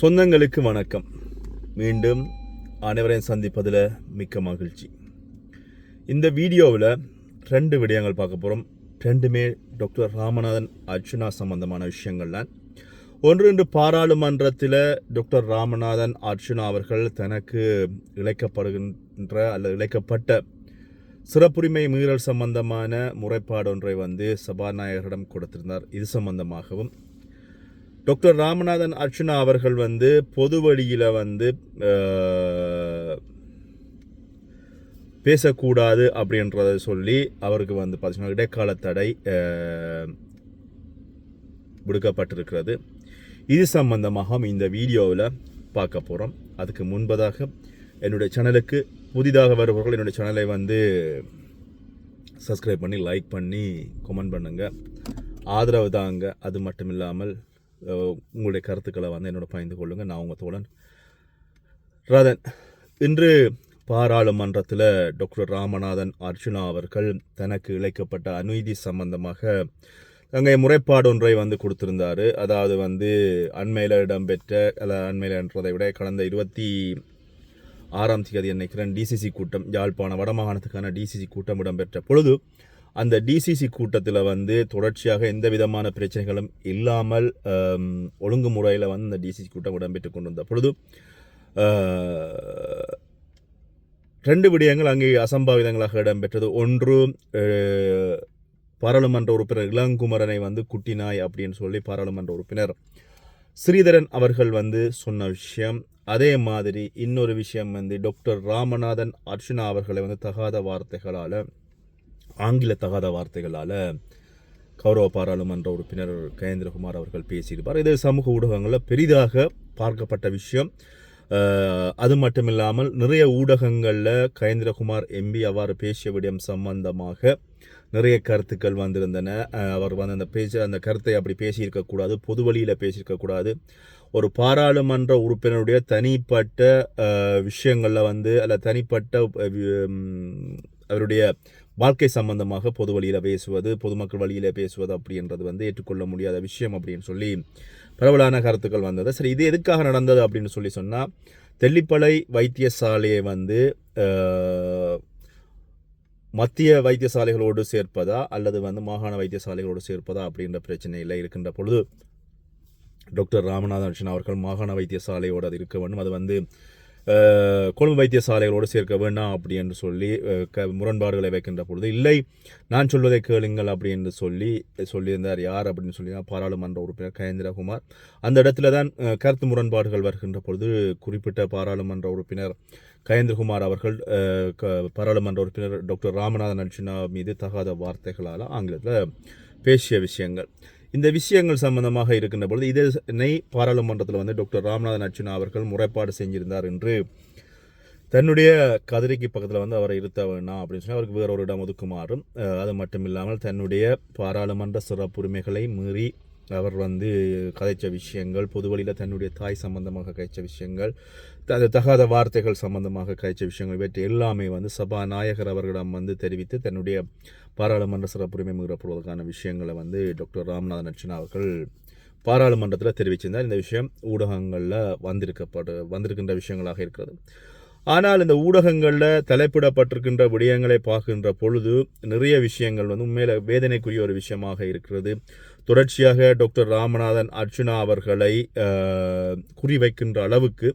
சொந்தங்களுக்கு வணக்கம். மீண்டும் அனைவரையும் சந்திப்பதில் மிக்க மகிழ்ச்சி. இந்த வீடியோவில் ரெண்டு விடயங்கள் பார்க்க போகிறோம் ரெண்டுமே டாக்டர் ராமநாதன் அர்ச்சுனா சம்பந்தமான விஷயங்கள் தான். ஒன்று இன்று பாராளுமன்றத்தில் டாக்டர் ராமநாதன் அர்ச்சுனா அவர்கள் தனக்கு இழைக்கப்படுகின்ற அல்லது இழைக்கப்பட்ட சிறப்புரிமை மீறல் சம்பந்தமான முறைப்பாடு ஒன்றை வந்து சபாநாயகரிடம் கொடுத்திருந்தார். இது சம்பந்தமாகவும் டாக்டர் ராமநாதன் அர்ச்சுனா அவர்கள் வந்து பொது வழியில் வந்து பேசக்கூடாது அப்படின்றத சொல்லி அவருக்கு வந்து பார்த்தீங்கன்னா இடைக்கால தடை விடுக்கப்பட்டிருக்கிறது. இது சம்பந்தமாக இந்த வீடியோவில் பார்க்க போகிறோம் அதுக்கு முன்பதாக என்னுடைய சேனலுக்கு புதிதாக வருபவர்கள் என்னுடைய சேனலை வந்து சப்ஸ்கிரைப் பண்ணி லைக் பண்ணி கமெண்ட் பண்ணுங்கள் ஆதரவு தாங்க. அது மட்டும் இல்லாமல் உங்களுடைய கருத்துக்களை வந்து என்னோட பகிர்ந்து கொள்ளுங்கள் நான் உங்கள் தோழன் ராதன். இன்று பாராளுமன்றத்தில் டாக்டர் ராமநாதன் அர்ச்சுனா அவர்கள் தனக்கு இழைக்கப்பட்ட அநீதி சம்பந்தமாக அங்கே முறைப்பாடு ஒன்றை வந்து கொடுத்திருந்தாரு. அதாவது வந்து அண்மையில் இடம்பெற்ற அல்ல அண்மையில் என்றதை விட கடந்த இருபத்தி ஆறாம் தேதி நினைக்கிறேன் டிசிசி கூட்டம் யாழ்ப்பாண வடமாகாணத்துக்கான டிசிசி கூட்டம் இடம்பெற்ற பொழுது அந்த டிசிசி கூட்டத்தில் வந்து தொடர்ச்சியாக எந்த விதமான பிரச்சனைகளும் இல்லாமல் ஒழுங்கு ஒழுங்குமுறையில் வந்து இந்த டிசிசி கூட்டம் இடம்பெற்று கொண்டிருந்த பொழுது ரெண்டு விடயங்கள் அங்கே அசம்பாவிதங்களாக இடம்பெற்றது. ஒன்று பாராளுமன்ற உறுப்பினர் இளங்குமரனை வந்து குட்டினாய் அப்படின்னு சொல்லி பாராளுமன்ற உறுப்பினர் ஸ்ரீதரன் அவர்கள் வந்து சொன்ன விஷயம். அதே மாதிரி இன்னொரு விஷயம் வந்து டாக்டர் ராமநாதன் அர்ச்சுனா அவர்களை வந்து தகாத வார்த்தைகளால் ஆங்கில தகாத வார்த்தைகளால் கௌரவ பாராளுமன்ற உறுப்பினர் கயேந்திரகுமார் அவர்கள் பேசியிருப்பார். இது சமூக ஊடகங்களில் பெரிதாக பார்க்கப்பட்ட விஷயம் அது மட்டும் இல்லாமல் நிறைய ஊடகங்களில் கயேந்திரகுமார் எம்பி அவ்வாறு பேசிய விடயம் சம்பந்தமாக நிறைய கருத்துக்கள் வந்திருந்தன. அவர் வந்து அந்த பேச அந்த கருத்தை அப்படி பேசியிருக்கக்கூடாது பொது வழியில் பேசியிருக்கக்கூடாது ஒரு பாராளுமன்ற உறுப்பினருடைய தனிப்பட்ட விஷயங்களில் வந்து அல்ல தனிப்பட்ட அவருடைய வாழ்க்கை சம்பந்தமாக பொது வழியில் பேசுவது பொதுமக்கள் வழியில் பேசுவது அப்படின்றது வந்து ஏற்றுக்கொள்ள முடியாத விஷயம் அப்படின்னு சொல்லி பரவலான கருத்துக்கள் வந்தது. சரி இது எதுக்காக நடந்தது அப்படின்னு சொல்லி சொன்னால் தெல்லிப்பளை வைத்தியசாலையை வந்து மத்திய வைத்தியசாலைகளோடு சேர்ப்பதா அல்லது வந்து மாகாண வைத்தியசாலைகளோடு சேர்ப்பதா அப்படின்ற பிரச்சனையில் இருக்கின்ற பொழுது டாக்டர் ராமநாதன் அவர்கள் மாகாண வைத்தியசாலையோடு அது இருக்க வேண்டும். அது வந்து கொழும்பு வைத்தியசாலைகளோடு சேர்க்க வேண்டாம் அப்படி என்று சொல்லி க முரண்பாடுகளை வைக்கின்ற பொழுது இல்லை நான் சொல்வதை கேளுங்கள் அப்படி என்று சொல்லி சொல்லியிருந்தார் யார் அப்படின்னு சொல்லி பாராளுமன்ற உறுப்பினர் கயேந்திரகுமார். அந்த இடத்துல தான் கருத்து முரண்பாடுகள் வருகின்ற பொழுது குறிப்பிட்ட பாராளுமன்ற உறுப்பினர் கயேந்திரகுமார் அவர்கள் க- பாராளுமன்ற உறுப்பினர் டாக்டர் ராமநாதன் அர்ஜுனா மீது தகாத வார்த்தைகளால் ஆங்கிலத்தில் பேசிய விஷயங்கள். இந்த விஷயங்கள் சம்பந்தமாக இருக்கின்ற பொழுது இதனை பாராளுமன்றத்தில் வந்து டாக்டர் ராமநாதன் அர்ச்சுனா அவர்கள் முறைப்பாடு செஞ்சிருந்தார் என்று தன்னுடைய கதிரைக்கு பக்கத்தில் வந்து அவரை இருத்த வேணாம் அப்படின்னு சொல்லி அவருக்கு வேற ஒரு இடம் ஒதுக்குமாறும் அது மட்டும் இல்லாமல் தன்னுடைய பாராளுமன்ற சிறப்புரிமைகளை மீறி அவர் வந்து கதைச்ச விஷயங்கள் பொது வழியில் தன்னுடைய தாய் சம்பந்தமாக கதைச்ச விஷயங்கள் த- தகாத வார்த்தைகள் சம்பந்தமாக கதைச்ச விஷயங்கள் இவற்றை எல்லாமே வந்து சபாநாயகர் அவர்களிடம் வந்து தெரிவித்து தன்னுடைய பாராளுமன்ற சிறப்புரிமை மீறப்படுவதற்கான விஷயங்களை வந்து டாக்டர் ராமநாதன் அர்ச்சனா அவர்கள் பாராளுமன்றத்தில் தெரிவிச்சிருந்தார். இந்த விஷயம் ஊடகங்களில் வந்திருக்கப்படு வந்திருக்கின்ற விஷயங்களாக இருக்கிறது. ஆனால் இந்த ஊடகங்களில் தலைப்பிடப்பட்டிருக்கின்ற விடயங்களை பார்க்கின்ற பொழுது நிறைய விஷயங்கள் வந்து உண்மையில் வேதனைக்குரிய ஒரு விஷயமாக இருக்கிறது. தொடர்ச்சியாக டாக்டர் ராமநாதன் அர்ச்சுனா அவர்களை குறிவைக்கின்ற அளவுக்கு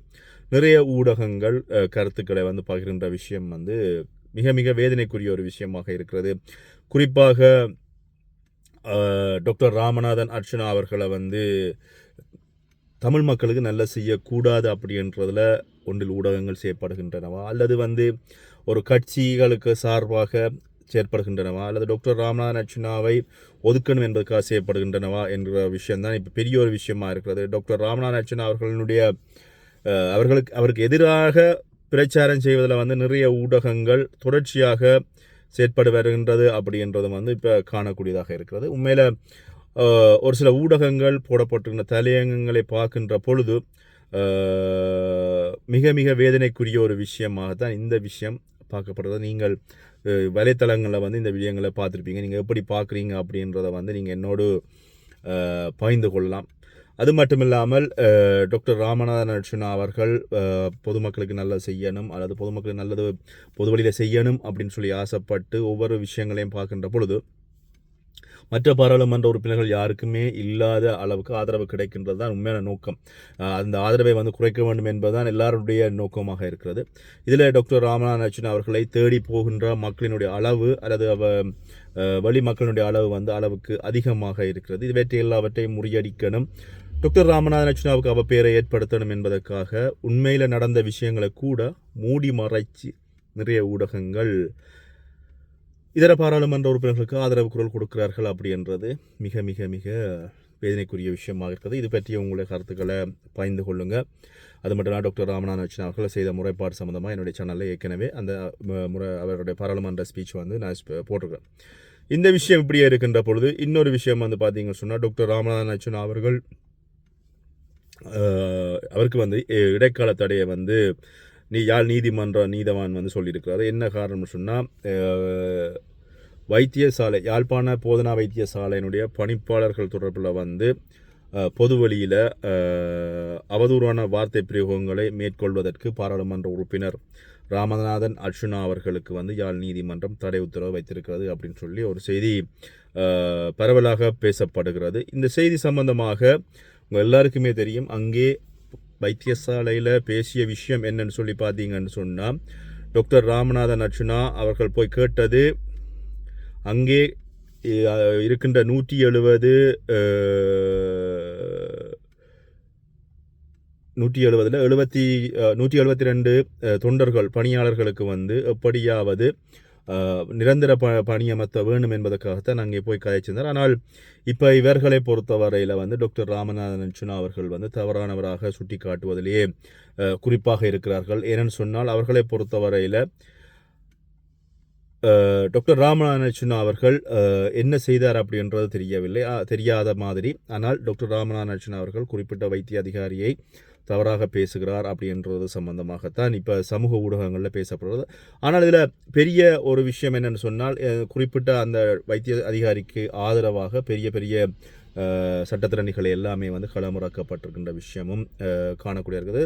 நிறைய ஊடகங்கள் கருத்துக்களை வந்து பகிர்கின்ற விஷயம் வந்து மிக மிக வேதனைக்குரிய ஒரு விஷயமாக இருக்கிறது. குறிப்பாக டாக்டர் ராமநாதன் அர்ச்சுனா அவர்களை வந்து தமிழ் மக்களுக்கு நல்ல செய்யக்கூடாது அப்படின்றதில் ஒன்றில் ஊடகங்கள் செயற்படுகின்றனவா? அல்லது வந்து ஒரு கட்சிகளுக்கு சார்பாக செயற்படுகின்றனவா? அல்லது டாக்டர் ராமநாதன் அர்ச்சனாவை ஒதுக்கணும் என்பதற்காக செய்யப்படுகின்றனவா என்ற விஷயம்தான் இப்போ பெரிய ஒரு விஷயமா இருக்கிறது. டாக்டர் ராமநாதன் அர்ச்சனா அவர்களுடைய அவர்களுக்கு அவருக்கு எதிராக பிரச்சாரம் செய்வதில் வந்து நிறைய ஊடகங்கள் தொடர்ச்சியாக செயற்பட்டு வருகின்றது அப்படின்றதும் வந்து இப்போ காணக்கூடியதாக இருக்கிறது. உண்மையில் ஒரு சில ஊடகங்கள் போடப்பட்டிருந்த தலையங்கங்களை பார்க்கின்ற பொழுது மிக மிக வேதனைக்குரிய ஒரு விஷயமாக தான் இந்த விஷயம் பார்க்கப்படுறது நீங்கள் வலைத்தளங்களில் வந்து இந்த விஷயங்களை பார்த்துருப்பீங்க. நீங்கள் எப்படி பார்க்குறீங்க அப்படின்றத வந்து நீங்கள் என்னோடு பகிர்ந்து கொள்ளலாம். அது மட்டுமில்லாமல் இல்லாமல் டாக்டர் ராமநாதன் அர்ஜுனா அவர்கள் பொதுமக்களுக்கு நல்ல செய்யணும் அல்லது பொதுமக்களுக்கு நல்லது பொது வழியில் செய்யணும் அப்படின்னு சொல்லி ஆசைப்பட்டு ஒவ்வொரு விஷயங்களையும் பார்க்கின்ற பொழுது மற்ற பாராளுமன்ற உறுப்பினர்கள் யாருக்குமே இல்லாத அளவுக்கு ஆதரவு கிடைக்கின்றது தான் உண்மையான நோக்கம். அந்த ஆதரவை வந்து குறைக்க வேண்டும் என்பதுதான் எல்லாருடைய நோக்கமாக இருக்கிறது. இதில் டாக்டர் ராமநாதன் அவர்களை தேடி போகின்ற மக்களினுடைய அளவு அல்லது அவ வழி மக்களினுடைய அளவு வந்து அளவுக்கு அதிகமாக இருக்கிறது. இவற்றை எல்லாவற்றையும் முறியடிக்கணும். டாக்டர் ராமநாதன் அர்ச்சுனாவுக்கு அவ பேரை ஏற்படுத்தணும் என்பதற்காக உண்மையில் நடந்த விஷயங்களை கூட மூடி மறைச்சு நிறைய ஊடகங்கள் இதர பாராளுமன்ற உறுப்பினர்களுக்கு ஆதரவு குரல் கொடுக்கிறார்கள் அப்படின்றது மிக மிக மிக வேதனைக்குரிய விஷயமாக இருக்கிறது. இது பற்றிய உங்களுடைய கருத்துக்களை பகிர்ந்து கொள்ளுங்க. அது மட்டும் இல்லாமல் டாக்டர் ராமநாதன் அர்ச்சனா அவர்கள் செய்த முறைப்பாடு சம்மந்தமாக என்னுடைய சேனலில் ஏற்கனவே அந்த முறை அவருடைய பாராளுமன்ற ஸ்பீச் வந்து நான் ஸ்ப- போட்டிருக்கேன் இந்த விஷயம் இப்படியே இருக்கின்ற பொழுது இன்னொரு விஷயம் வந்து பார்த்தீங்கன்னு சொன்னால் டாக்டர் ராமநாதன் அர்ச்சனா அவர்கள் அவருக்கு வந்து இடைக்கால தடையை வந்து நீ யாழ் நீதிமன்ற நீதவான் வந்து சொல்லியிருக்கிறாரு. என்ன காரணம்னு சொன்னால் வைத்தியசாலை யாழ்ப்பாண போதனா வைத்தியசாலையினுடைய பணிப்பாளர்கள் தொடர்பில் வந்து பொது வழியில் அவதூறான வார்த்தை பிரயோகங்களை மேற்கொள்வதற்கு பாராளுமன்ற உறுப்பினர் ராமநாதன் அர்ஜுனா அவர்களுக்கு வந்து யாழ் நீதிமன்றம் தடை உத்தரவு வைத்திருக்கிறது அப்படின்னு சொல்லி ஒரு செய்தி பரவலாக பேசப்படுகிறது. இந்த செய்தி சம்பந்தமாக உங்கள் எல்லாருக்குமே தெரியும் அங்கே வைத்தியசாலையில் பேசிய விஷயம் என்னன்னு சொல்லி பார்த்தீங்கன்னு சொன்னால் டாக்டர் ராமநாதன் அர்ச்சுனா அவர்கள் போய் கேட்டது அங்கே இருக்கின்ற நூற்றி எழுபது நூற்றி எழுபதில் எழுபத்தி நூற்றி எழுபத்தி ரெண்டு தொண்டர்கள் பணியாளர்களுக்கு வந்து எப்படியாவது நிரந்தர ப பணியமர்த்த வேண்டும் என்பதற்காகத்தான் அங்கே போய் கதைச்சிருந்தார். ஆனால் இப்போ இவர்களை பொறுத்தவரையில் வந்து டாக்டர் ராமநாதன் சுனா அவர்கள் வந்து தவறானவராக சுட்டி காட்டுவதிலேயே குறிப்பாக இருக்கிறார்கள். ஏனென்னு சொன்னால் அவர்களை பொறுத்தவரையில் டாக்டர் ராமநாதன் சுனா அவர்கள் என்ன செய்தார் அப்படின்றது தெரியவில்லை. தெரியாத மாதிரி. ஆனால் டாக்டர் ராமநாதன் சுனா அவர்கள் குறிப்பிட்ட வைத்திய அதிகாரியை தவறாக பேசுகிறார் அப்படின்றது சம்பந்தமாகத்தான் இப்போ சமூக ஊடகங்களில் பேசப்படுறது ஆனால் இதில் பெரிய ஒரு விஷயம் என்னென்னு சொன்னால் குறிப்பிட்ட அந்த வைத்திய அதிகாரிக்கு ஆதரவாக பெரிய பெரிய சட்டத்திறனிகள் எல்லாமே வந்து களமிறக்கப்பட்டிருக்கின்ற விஷயமும் காணக்கூடிய இருக்குது.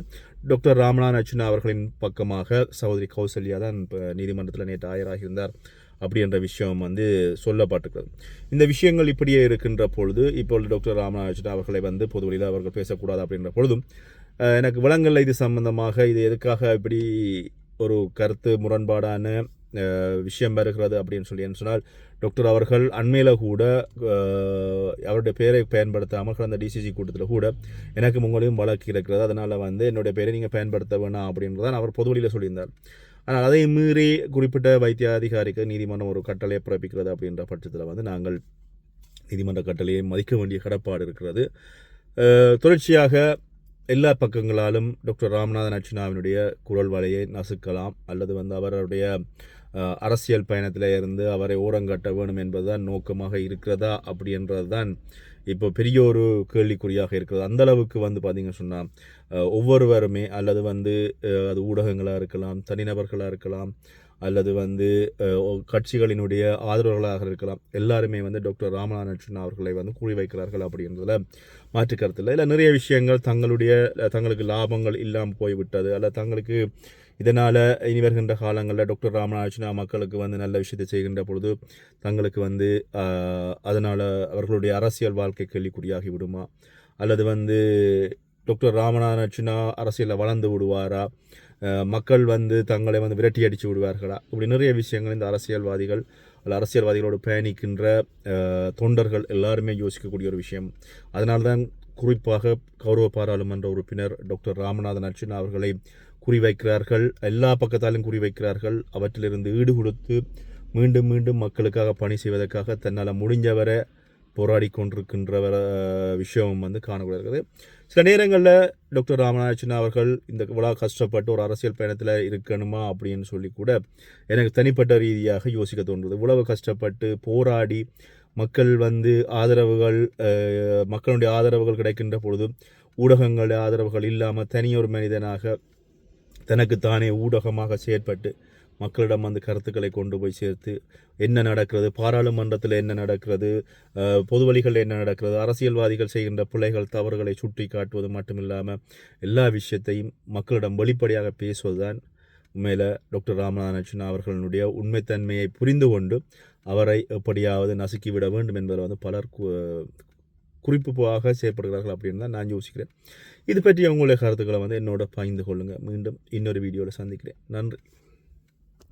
டாக்டர் ராமநாதன் அர்ச்சுனா அவர்களின் பக்கமாக சகோதரி கௌசல்யா தான் இப்போ நீதிமன்றத்தில் நேற்று ஆயராகியிருந்தார் அப்படின்ற விஷயம் வந்து சொல்லப்பட்டிருக்கிறது. இந்த விஷயங்கள் இப்படியே இருக்கின்ற பொழுது இப்பொழுது டாக்டர் ராமநாதன் அவர்களை வந்து பொதுவெளியில் அவர்கள் பேசக்கூடாது அப்படின்ற பொழுதும் எனக்கு விலங்கல்ல இது சம்பந்தமாக இது எதுக்காக இப்படி ஒரு கருத்து முரண்பாடான விஷயம் வருகிறது அப்படின்னு சொல்லி என்று சொன்னால் டாக்டர் அவர்கள் அண்மையில் கூட அவருடைய பேரை பயன்படுத்தாமல் கடந்த டிசிசி கூட்டத்தில் கூட எனக்கு உங்களையும் வழக்கு இருக்கிறது. அதனால் வந்து என்னுடைய பேரை நீங்கள் பயன்படுத்த வேணாம் அப்படின்றதான் அவர் பொதுவெளியில் சொல்லியிருந்தார். ஆனால் அதை மீறி குறிப்பிட்ட வைத்திய அதிகாரிக்கு நீதிமன்றம் ஒரு கட்டளையை பிறப்பிக்கிறது அப்படின்ற பட்சத்தில் வந்து நாங்கள் நீதிமன்ற கட்டளையை மதிக்க வேண்டிய கடப்பாடு இருக்கிறது. தொடர்ச்சியாக எல்லா பக்கங்களாலும் டாக்டர் ராமநாதன் அர்ச்சனாவினுடைய குரல் வலையை நசுக்கலாம் அல்லது வந்து அவருடைய அரசியல் பயணத்தில் இருந்து அவரை ஓரங்கட்ட வேணும் என்பதுதான் நோக்கமாக இருக்கிறதா அப்படின்றது தான் இப்போ பெரிய ஒரு கேள்விக்குறியாக இருக்கிறது. அந்த அளவுக்கு வந்து பார்த்திங்கன்னு சொன்னால் ஒவ்வொருவருமே அல்லது வந்து அது ஊடகங்களாக இருக்கலாம் தனிநபர்களாக இருக்கலாம் அல்லது வந்து கட்சிகளினுடைய ஆதரவுகளாக இருக்கலாம். எல்லாருமே வந்து டாக்டர் ராமநாதன் அவர்களை வந்து கூறி வைக்கிறார்கள் அப்படின்றதுல மாற்று கருத்து இல்லை. நிறைய விஷயங்கள் தங்களுடைய தங்களுக்கு லாபங்கள் இல்லாமல் போய்விட்டது. அல்ல தங்களுக்கு இதனால் இனி வருகின்ற காலங்களில் டாக்டர் ராமநாதன் மக்களுக்கு வந்து நல்ல விஷயத்தை செய்கின்ற பொழுது தங்களுக்கு வந்து அதனால் அவர்களுடைய அரசியல் வாழ்க்கை கேள்விக்குறியாகி விடுமா? அல்லது வந்து டாக்டர் ராமநாதன் அர்ச்சுனா அரசியலில் வளர்ந்து விடுவாரா? மக்கள் வந்து தங்களை வந்து விரட்டி அடித்து விடுவார்களா? இப்படி நிறைய விஷயங்கள் இந்த அரசியல்வாதிகள் அல்ல அரசியல்வாதிகளோடு பயணிக்கின்ற தொண்டர்கள் எல்லாருமே யோசிக்கக்கூடிய ஒரு விஷயம். அதனால்தான் குறிப்பாக கௌரவ பாராளுமன்ற உறுப்பினர் டாக்டர் ராமநாதன் அர்ச்சுனா அவர்களை குறிவைக்கிறார்கள். எல்லா பக்கத்தாலும் குறிவைக்கிறார்கள். அவற்றிலிருந்து ஈடு கொடுத்து மீண்டும் மீண்டும் மக்களுக்காக பணி செய்வதற்காக தன்னால் முடிஞ்சவரை போராடி கொண்டிருக்கின்ற விஷயமும் வந்து காணக்கூட இருக்குது சில நேரங்களில் டாக்டர் ராமநாதன் அவர்கள் இந்த இவ்வளோ கஷ்டப்பட்டு ஒரு அரசியல் பயணத்தில் இருக்கணுமா அப்படின்னு சொல்லி கூட எனக்கு தனிப்பட்ட ரீதியாக யோசிக்க தோன்றுது. இவ்வளவு கஷ்டப்பட்டு போராடி மக்கள் வந்து ஆதரவுகள் மக்களுடைய ஆதரவுகள் கிடைக்கின்ற பொழுது ஊடகங்களுடைய ஆதரவுகள் இல்லாமல் தனியொரு மனிதனாக தனக்குத்தானே ஊடகமாக செயற்பட்டு மக்களிடம் வந்து கருத்துக்களை கொண்டு போய் சேர்த்து என்ன நடக்கிறது பாராளுமன்றத்தில் என்ன நடக்கிறது பொது வழிகளில் என்ன நடக்கிறது அரசியல்வாதிகள் செய்கின்ற பிள்ளைகள் தவறுகளை சுட்டி காட்டுவது மட்டுமில்லாமல் எல்லா விஷயத்தையும் மக்களிடம் வெளிப்படையாக பேசுவதுதான் உண்மையில் டாக்டர் ராமநாதன் அவர்களுடைய உண்மைத்தன்மையை புரிந்து கொண்டு அவரை எப்படியாவது நசுக்கிவிட வேண்டும் என்பதில் வந்து பலர் கு- குறிப்புவாக செயற்படுகிறார்கள் அப்படின்னு தான் நான் யோசிக்கிறேன். இது பற்றி உங்களுடைய கருத்துக்களை வந்து என்னோட பகிர்ந்து கொள்ளுங்கள் மீண்டும் இன்னொரு வீடியோவில் சந்திக்கிறேன். நன்றி.